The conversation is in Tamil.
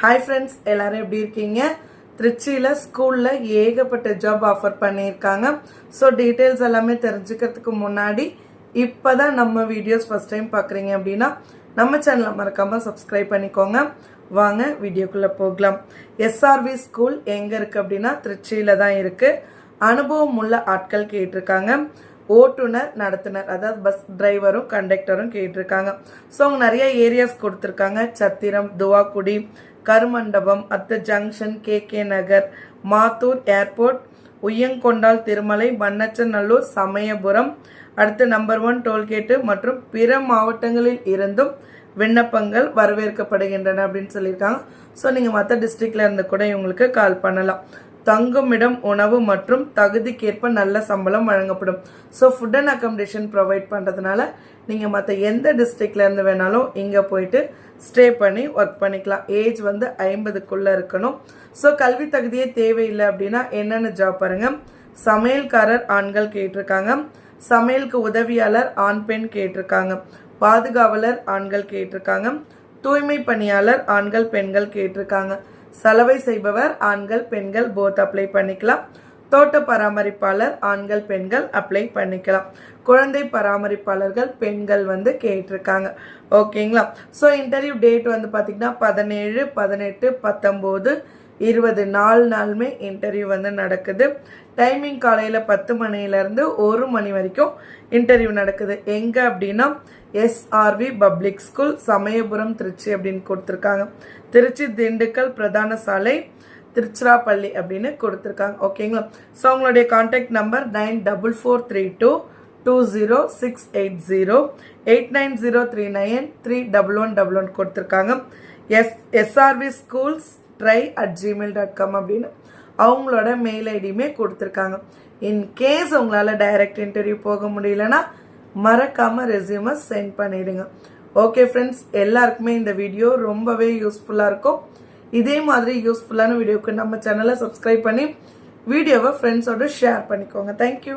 ஹாய் ஃப்ரெண்ட்ஸ் எல்லாரும் எப்படி இருக்கீங்க? திருச்சியில் ஸ்கூலில் ஏகப்பட்ட ஜாப் ஆஃபர் பண்ணியிருக்காங்க. ஸோ டீட்டெயில்ஸ் எல்லாமே தெரிஞ்சுக்கிறதுக்கு முன்னாடி இப்போ தான் நம்ம வீடியோஸ் ஃபஸ்ட் டைம் பார்க்குறீங்க அப்படின்னா நம்ம சேனலை மறக்காமல் சப்ஸ்கிரைப் பண்ணிக்கோங்க. வாங்க வீடியோக்குள்ளே போகலாம். எஸ்ஆர்வி ஸ்கூல் எங்கே இருக்குது அப்படின்னா திருச்சியில் தான் இருக்குது அனுபவம் உள்ள ஆட்கள் கேட்டிருக்காங்க. ஓட்டுநர் நடத்துனர் அதாவது பஸ் டிரைவரும் கண்டக்டரும் கேட்டிருக்காங்க. ஸோ அவங்க நிறைய ஏரியாஸ் கொடுத்துருக்காங்க. சத்திரம் துவாக்குடி கருமண்டபம் அத்த junction K. K. Nagar Mathur airport Uyyakondan Thirumalai Mannachanallur Samayapuram. அடுத்து நம்பர் ஒன் டோல்கேட்டு மற்றும் பிற மாவட்டங்களில் இருந்தும் விண்ணப்பங்கள் வரவேற்கப்படுகின்றன அப்படின்னு சொல்லியிருக்காங்க. ஸோ நீங்கள் மற்ற டிஸ்ட்ரிக்டில் இருந்து கூட இவங்களுக்கு கால் பண்ணலாம். தங்குமிடம் உணவு மற்றும் தகுதிக்கேற்ப நல்ல சம்பளம் வழங்கப்படும். So food and accommodation provide பண்ணுறதுனால நீங்கள் மற்ற எந்த டிஸ்ட்ரிக்ட்லேருந்து வேணாலும் இங்கே போயிட்டு ஸ்டே பண்ணி ஒர்க் பண்ணிக்கலாம். ஏஜ் வந்து ஐம்பதுக்குள்ளே இருக்கணும். ஸோ கல்வி தகுதியே தேவையில்லை அப்படின்னா என்னென்ன ஜாப் பாருங்க? சமையல்காரர் ஆண்கள் கேட்டிருக்காங்க. சமையலுக்கு உதவியாளர் ஆண் பெண் கேட்டிருக்காங்க. பாதுகாவலர் ஆண்கள் கேட்டிருக்காங்க. தூய்மை பணியாளர் ஆண்கள் பெண்கள் கேட்டிருக்காங்க. சலவை செய்பவர் ஆண்கள் பெண்கள் போத் அப்ளை பண்ணிக்கலாம். தோட்ட பராமரிப்பாளர் ஆண்கள் பெண்கள் அப்ளை பண்ணிக்கலாம். குழந்தை பராமரிப்பாளர்கள் பெண்கள் வந்து கேட்டிருக்காங்க. ஓகேங்களா ஸோ இன்டர்வியூ டேட் வந்து பார்த்திங்கன்னா பதினேழு பதினெட்டு பத்தொம்போது இருபது நாலு நாளுமே இன்டர்வியூ வந்து நடக்குது. டைமிங் காலையில் பத்து மணிலேருந்து ஒரு மணி வரைக்கும் இன்டர்வியூ நடக்குது. எங்கே அப்படின்னா SRV public school Samayapuram Trichy அப்படின்னு கொடுத்துருக்காங்க. திருச்சி திண்டுக்கல் பிரதான சாலை திருச்சிராப்பள்ளி அப்படின்னு கொடுத்துருக்காங்க. ஓகேங்களா ஸோ அவங்களுடைய contact number nine double four three two two zero six eight zero eight nine zero three nine three double one double one கொடுத்துருக்காங்க. S SRV schools try at Gmail dot com அப்படின்னு அவங்களோட மெயில் ஐடியுமே கொடுத்துருக்காங்க. இன்கேஸ் உங்களால் டைரக்ட் இன்டர்வியூ போக முடியலன்னா மறக்காமல் ரெசியூமை சென்ட் பண்ணிவிடுங்க ஓகே ஃப்ரெண்ட்ஸ் எல்லாருக்குமே இந்த வீடியோ ரொம்பவே யூஸ்ஃபுல்லாக இருக்கும். இதே மாதிரி யூஸ்ஃபுல்லான வீடியோவுக்கு நம்ம சேனலை சப்ஸ்கிரைப் பண்ணி வீடியோவை ஃப்ரெண்ட்ஸோட ஷேர் பண்ணிக்கோங்க. தேங்க்யூ